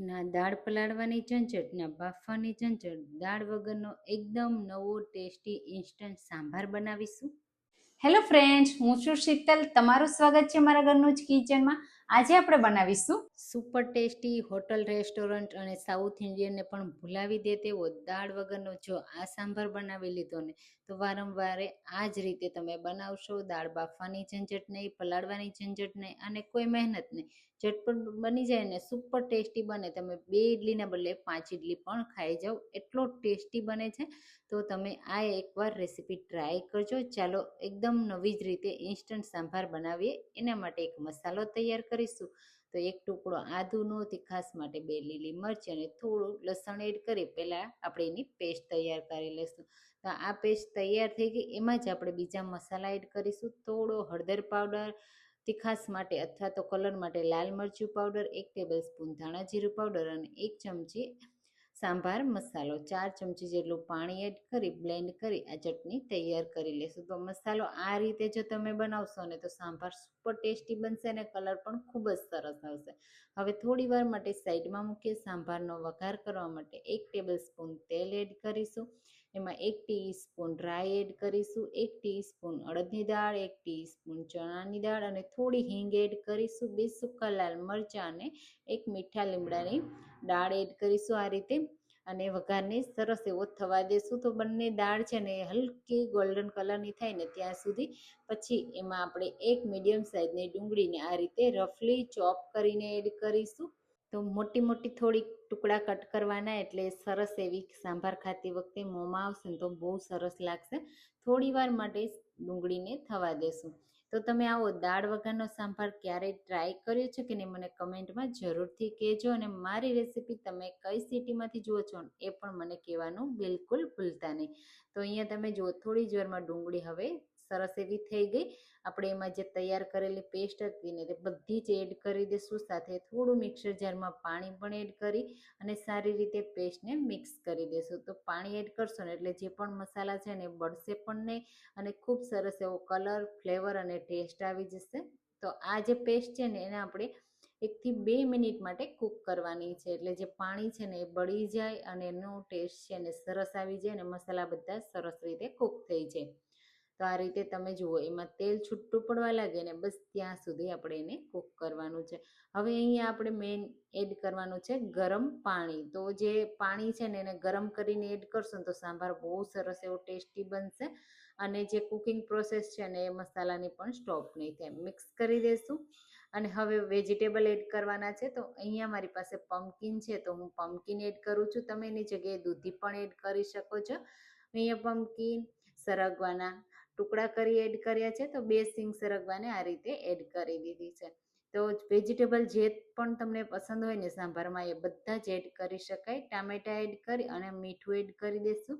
ના, દાળ પલાળવાની ઝંઝટ, ના, બાફવાની ઝંઝટ, દાળ વગરનો એકદમ નવો ટેસ્ટી ઇન્સ્ટન્ટ સાંભાર બનાવીશું. હેલો ફ્રેન્ડ્સ હું છું શીતલ. તમારું સ્વાગત છે મારા ઘરનું જ કિચનમાં આજે આપણે બનાવીશું સુપર ટેસ્ટી હોટલ રેસ્ટોરન્ટ અને સાઉથ ઇન્ડિયનને પણ ભૂલાવી દે તેવો દાળ વગરનો જો આ સાંભાર બનાવી લીધો ને, તો વારંવારે આ જ રીતે તમે બનાવશો. દાળ બાફવાની ઝંઝટ નહીં, પલાળવાની ઝંઝટ નહીં અને કોઈ મહેનત નહીં. ઝટપટ બની જાય ને સુપર ટેસ્ટી બને. તમે બે ઇડલીના બદલે પાંચ ઇડલી પણ ખાઈ જાઓ. એટલો ટેસ્ટી બને છે. તો તમે આ એકવાર રેસીપી ટ્રાય કરજો. ચાલો, એકદમ નવી જ રીતે ઇન્સ્ટન્ટ સાંભાર બનાવીએ. એના માટે એક મસાલો તૈયાર કરીશું. તો એક ટુકડો આદુનો તીખાસ માટે બે લીલી મરચી અને થોડું લસણ એડ કરી પહેલાં આપણે એની પેસ્ટ તૈયાર કરી લઈશું. તો આ પેસ્ટ તૈયાર થઈ ગઈ, એમાં જ આપણે બીજા મસાલા એડ કરીશું. થોડો હળદર પાવડર તીખાસ માટે અથવા તો કલર માટે લાલ મરચું પાવડર એક ટેબલ સ્પૂન ધાણા જીરું પાવડર અને એક ચમચી સાંભાર, મસાલો. ચાર ચમચી જેટલું પાણી એડ કરી, બ્લેન્ડ કરી, આ ચટણી તૈયાર કરી લેશું. તો મસાલો આ રીતે જો તમે બનાવશો ને તો સાંભાર સુપર ટેસ્ટી બનશે અને કલર પણ ખૂબ જ સરસ આવશે. હવે થોડી વાર માટે સાઈડમાં મૂકીએ સાંભારનો વઘાર કરવા માટે એક ટેબલ સ્પૂન તેલ એડ કરીશું. એમાં એક ટીસ્પૂન ડ્રાય એડ કરીશું, એક ટીસ્પૂન અડદની દાળ, એક ટીસ્પૂન ચણાની દાળ અને થોડી હિંગ એડ કરીશું, બે સૂકા લાલ મરચાં અને એક મીઠા લીમડાની દાળ એડ કરીશું આ રીતે. અને વઘારને સરસ એવો થવા દેશું. તો બંને દાળ છે ને હલકી ગોલ્ડન કલરની થાય ને ત્યાં સુધી પછી એમાં આપણે એક મીડિયમ સાઇઝની ડુંગળીને આ રીતે રફલી ચોપ કરીને એડ કરીશું. તો મોટી મોટી થોડી ટુકડા કટ કરવાના એટલે સરસ એવી સાંભાર ખાતી વખતે મોંમાં આવશે ને તો બહુ સરસ લાગશે. થોડી વાર માટે ડુંગળીને થવા દેશું. તો તમે આવો દાળ વગરનો સાંભાર ક્યારેય ટ્રાય કર્યો છે કે નહીં મને કમેન્ટમાં જરૂરથી કહેજો અને મારી રેસીપી તમે કઈ સિટીમાંથી જુઓ છો એ પણ મને કહેવાનું બિલકુલ ભૂલતા નહીં. તો અહીંયા તમે જુઓ, થોડી જ વારમાં ડુંગળી હવે સરસ એવી થઈ ગઈ. આપણે એમાં જે તૈયાર કરેલી પેસ્ટ હતી ને તે બધી જ એડ કરી દઈશું. સાથે થોડું મિક્સર જારમાં પાણી પણ એડ કરી અને સારી રીતે પેસ્ટને મિક્સ કરી દઈશું. તો પાણી એડ કરશો ને એટલે જે પણ મસાલા છે ને બળશે પણ નહીં અને ખૂબ સરસ એવો કલર ફ્લેવર અને ટેસ્ટ આવી જશે. તો આ જે પેસ્ટ છે ને એને આપણે એકથી બે મિનિટ માટે કૂક કરવાની છે. એટલે જે પાણી છે ને એ બળી જાય અને એનો ટેસ્ટ છે ને સરસ આવી જાય અને મસાલા બધા સરસ રીતે કૂક થઈ જાય. તો આ રીતે તમે જુઓ, એમાં તેલ છૂટું પડવા લાગે ને બસ ત્યાં સુધી આપણે એને કૂક કરવાનું છે. હવે અહીંયા આપણે મેઇન એડ કરવાનું છે ગરમ પાણી. તો જે પાણી છે ને એને ગરમ કરીને એડ કરશો તો સાંભાર બહુ સરસ એવો ટેસ્ટી બનશે અને જે કુકિંગ પ્રોસેસ છે ને એ મસાલાની પણ સ્ટોપ નહીં થાય. મિક્સ કરી દઈશું અને હવે વેજીટેબલ એડ કરવાના છે તો અહીંયા મારી પાસે પમ્પકિન છે તો હું પમ્પકિન એડ કરું છું. તમે એની જગ્યાએ દૂધી પણ એડ કરી શકો છો. અહીંયા પમ્પકિન સરગવાના ટુકડા કરી એડ કર્યા છે, તો બે સિંગ સરગવાને આ રીતે એડ કરી દીધી છે. તો વેજીટેબલ જે પણ તમને પસંદ હોય ને સાંભારમાં, એ બધા જ એડ કરી શકાય. ટામેટા એડ કરી અને મીઠું એડ કરી દઈશું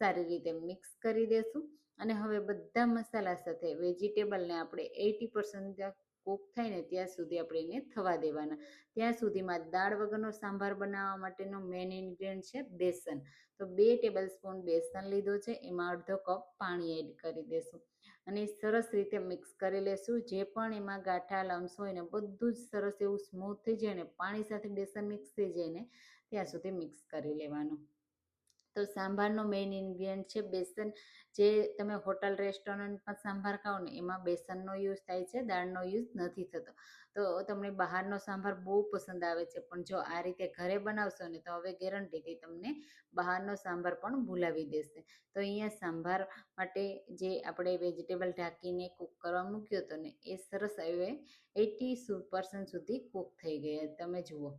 સારી રીતે મિક્સ કરી દઈશું અને હવે બધા મસાલા સાથે વેજીટેબલને આપણે એટી પર્સન્ટ કૂક થાય ને ત્યાં સુધી આપણે એને થવા દેવાના. ત્યાં સુધીમાં દાળ વગરનો સાંભાર બનાવવા માટેનો મેઇન ઇન્ગ્રેડિયન્ટ છે બેસન. તો બે ટેબલ સ્પૂન બેસન લીધો છે, એમાં અડધો કપ પાણી એડ કરી દેશું. અને સરસ રીતે મિક્સ કરી લેશું. જે પણ એમાં ગાંઠા, લમ્સ હોય ને બધું જ સરસ એવું સ્મૂથ થઈ જાય ને પાણી સાથે બેસન મિક્સ થઈ જાય ને, ત્યાં સુધી મિક્સ કરી લેવાનું. તો સાંભારનો મેઇન ઇન્ગ્રીડિયન્ટ છે બેસન. જે તમે હોટલ રેસ્ટોરન્ટમાં સાંભાર ખાઓ ને, એમાં બેસનનો યુઝ થાય છે, દાળનો યુઝ નથી થતો. તો તમને બહારનો સાંભાર બહુ પસંદ આવે છે. પણ જો આ રીતે ઘરે બનાવશો ને, તો હવે ગેરંટીથી તમને બહારનો સાંભાર પણ ભૂલાવી દેશે. તો અહીંયા સાંભાર માટે જે આપણે વેજીટેબલ ઢાંકીને કૂક કરવા મૂક્યો હતો ને, એ સરસ હવે એટી પર્સન્ટ સુધી કૂક થઈ ગયા તમે જુઓ.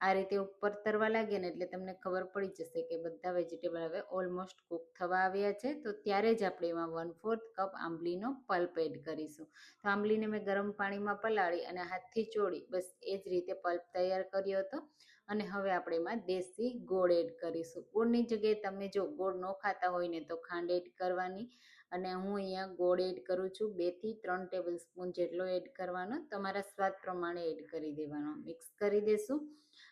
આ રીતે ઉપર તરવા લાગે ને એટલે તમને ખબર પડી જશે કે બધા વેજીટેબલ હવે ઓલમોસ્ટ કૂક થવા આવ્યા છે. તો ત્યારે જ આપણે એમાં વન ફોર્થ કપ આંબલીનો પલ્પ એડ કરીશું. તો આંબલીને મેં ગરમ પાણીમાં પલાળી અને હાથથી ચોળી, બસ એ જ રીતે પલ્પ તૈયાર કર્યો હતો. અને હવે આપણે એમાં દેશી ગોળ એડ કરીશું. ગોળની જગ્યાએ તમે જો ગોળ ન ખાતા હોય ને તો ખાંડ એડ કરવાની અને હું અહીંયા ગોળ એડ કરું છું. બેથી ત્રણ ટેબલ સ્પૂન જેટલો એડ કરવાનો. તમારા સ્વાદ પ્રમાણે એડ કરી દેવાનો. મિક્સ કરી દેશું.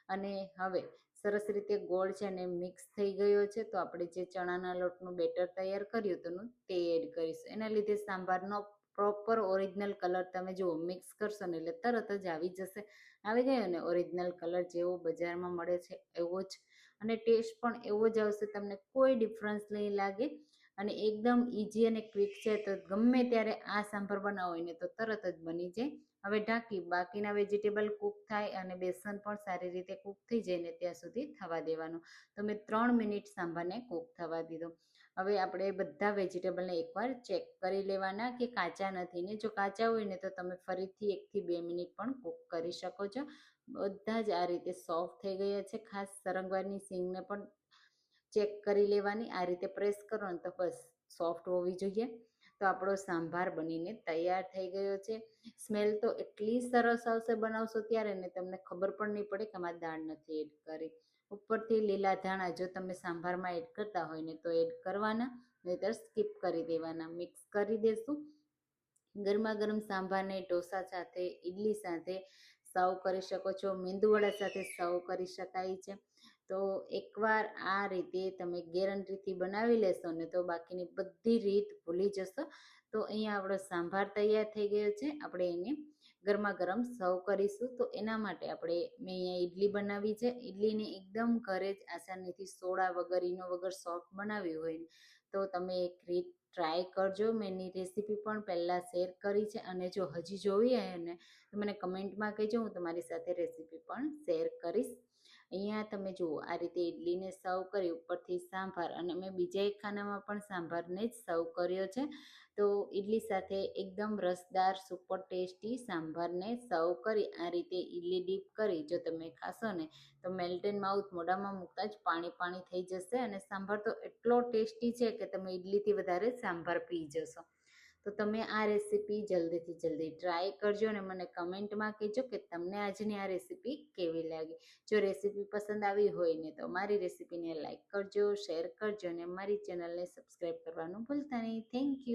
અને હવે સરસ રીતે ગોળ છે ને મિક્સ થઈ ગયો છે તો આપણે જે ચણાના લોટનું બેટર તૈયાર કર્યું હતું તે એડ કરીશું. એના લીધે સાંભારનો પ્રોપર ઓરિજિનલ કલર તમે જુઓ, મિક્સ કરશો ને એટલે તરત જ આવી જશે. આવી ગયો ને ઓરિજિનલ કલર જેવો બજારમાં મળે છે એવો જ. અને ટેસ્ટ પણ એવો જ આવશે. તમને કોઈ ડિફરન્સ નહીં લાગે. અને એકદમ ઇઝી અને ક્વિક છે, તો ગમે ત્યારે આ સાંભર બનાવો ને તો તરત જ બની જાય. હવે ઢાંકી, બાકીના વેજીટેબલ કૂક થાય અને બેસન પણ સારી રીતે કૂક થઈ જાય ને ત્યાં સુધી થવા દેવાનું. તો મેં ત્રણ મિનિટ સાંભારને કૂક થવા દીધો. હવે આપણે બધા વેજીટેબલને એકવાર ચેક કરી લેવાના કે કાચા નથી ને જો કાચા હોય ને તો તમે ફરીથી એકથી બે મિનિટ પણ કૂક કરી શકો છો. બધા જ આ રીતે સોફ્ટ થઈ ગયા છે. ખાસ સરંગવાની સિંગને પણ ચેક કરી લેવાની, આ રીતે પ્રેસ કરો ને તો બસ સોફ્ટ હોવી જોઈએ. તો આપણો સાંભાર બનીને તૈયાર થઈ ગયો છે. સ્મેલ તો એટલી સરસ આવશે બનાવશો ત્યારે, ને તમને ખબર પણ નહીં પડે કે આમાં દાળ નથી એડ કરી. ઉપરથી લીલા ધાણા જો તમે સાંભારમાં એડ કરતા હોય ને તો એડ કરવાના, નહીતર સ્કીપ કરી દેવાના. મિક્સ કરી દેશું. ગરમા ગરમ સાંભારને ઢોસા સાથે ઇડલી સાથે સર્વ કરી શકો છો. મેંદુવડા સાથે સર્વ કરી શકાય છે. તો એકવાર આ રીતે તમે ગેરંટીથી બનાવી લેશો ને તો બાકીની બધી રીત ભૂલી જશો. તો અહીંયા આપણો સાંભાર તૈયાર થઈ ગયો છે. આપણે એને ગરમા ગરમ સર્વ કરીશું. તો એના માટે આપણે મેં અહીંયા ઈડલી બનાવી છે. ઈડલીને એકદમ ઘરે જ આસાનીથી સોડા વગર ઈનો વગર સોફ્ટ બનાવી હોય તો તમે એક રીત ટ્રાય કરજો. મેં એની રેસીપી પણ પહેલાં શેર કરી છે અને જો હજી જોવી હોય ને તો મને કમેન્ટમાં કહેજો. હું તમારી સાથે રેસીપી પણ શેર કરીશ. અહીંયા તમે જુઓ, આ રીતે ઇડલીને સર્વ કરી ઉપરથી સાંભાર અને મેં બીજા એક ખાનામાં પણ સાંભારને જ સર્વ કર્યો છે. તો ઇડલી સાથે એકદમ રસદાર, સુપર ટેસ્ટી સાંભારને સર્વ કરી આ રીતે ઇડલી ડીપ કરી, જો તમે ખાશો ને, તો મેલ્ટેન માઉથ મોઢામાં મૂકતા જ પાણી પાણી થઈ જશે અને સાંભાર તો એટલો ટેસ્ટી છે કે તમે ઇડલીથી વધારે સાંભાર પી જશો. તો તમે આ રેસીપી જલ્દીથી જલ્દી ટ્રાય કરજો અને મને કમેન્ટમાં કહેજો કે તમને આજની આ રેસીપી કેવી લાગી. જો રેસીપી પસંદ આવી હોય ને તો મારી રેસીપીને લાઇક કરજો, શેર કરજો અને મારી ચેનલને સબસ્ક્રાઈબ કરવાનું ભૂલતા નહીં. Thank you.